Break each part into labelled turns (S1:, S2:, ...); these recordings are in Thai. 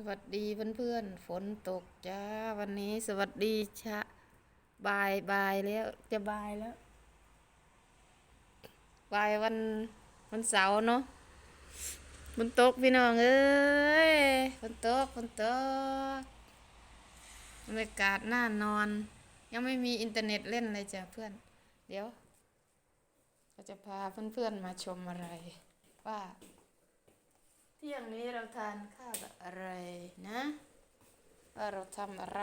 S1: สวัสดีเพื่อนๆฝนตกจ้าวันนี้สวัสดีชะบายบายแล้วจะบายแล้วบายวันวันเสาร์เนาะฝนตกพี่น้องเอ้ยฝนตกฝนตกบรรยากาศน่านอน ยังไม่มีอินเทอร์เน็ตเล่นเลยจ้ะเพื่อน เดี๋ยว เราจะพาเพื่อนๆมาชมอะไร ว่า นี้เราทานข้าวกับอะไรนะ ว่าเราทำอะไร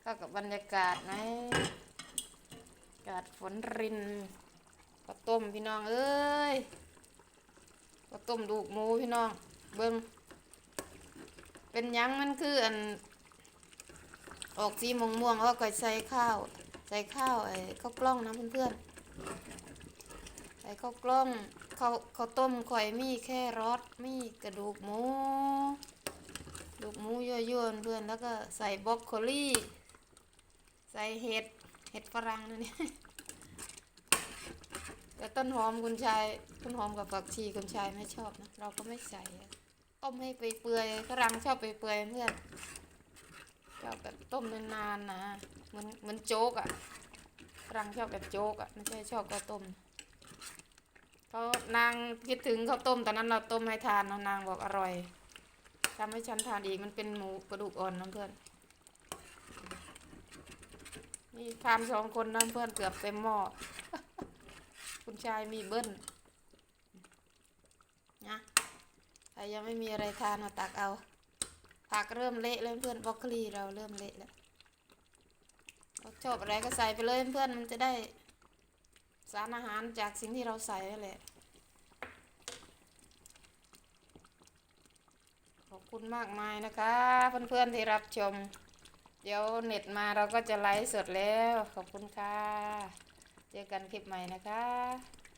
S1: เข้ากับบรรยากาศไหมอากาศฝนรินข้าต้มพี่น้องเอ้ยข้าต้มดูกหมูพี่น้อง เบิ้งเป็นยังมันคืออัน ออกสีม่วงม่วงๆแล้วก็ใส่ข้าว ใส่ข้าวไอ้ข้าวกล้องนะเพื่อนๆ ส่ข้าวกล้องข้าวข้าวต้มข่อยมีแค่รสมีกระดูกหมูกระดูกหมูยั่วๆเพื่อนแล้วก็ใส่บรอกโคลี่ ใส่เห็ดเห็ดฝรั่งนั่นนี่แต่ต้นหอมคุณชายต้นหอมกับผักชีคุณชายไม่ชอบนะเราก็ไม่ใส่ต้มให้ไปเปื่อยฝรั่งชอบไปเปื่อยเพื่อนชอบแบบต้มนานๆนะเหมือนเหมือนโจ๊กอะฝรั่งชอบแบบโจ๊กอะไม่ใช่ชอบข้าวต้ม เขานางคิดถึงข้าวต้มตอนนั้นเราต้มให้ทานนางบอกอร่อยทำให้ฉันทานอีกมันเป็นหมูกระดูกอ่อนนะเพื่อนนี่ทานสองคนนะเพื่อนเกือบเต็มหม้อคุณชายมีเบิ้ลนะใครยังไม่มีอะไรทานมาตักเอาผักเริ่มเละแล้วเพื่อนบรอกโคลีเราเริ่มเละแล้วชอบอะไรก็ใส่ไปเลยเพื่อนมันจะได้ สารอาหารจากสิ่งที่เราใส่นั่นแหละ ขอบคุณมากมายนะคะ เพื่อนๆที่รับชม เดี๋ยวเน็ตมาเราก็จะไลฟ์สดแล้ว ขอบคุณค่ะ เจอกันคลิปใหม่นะคะ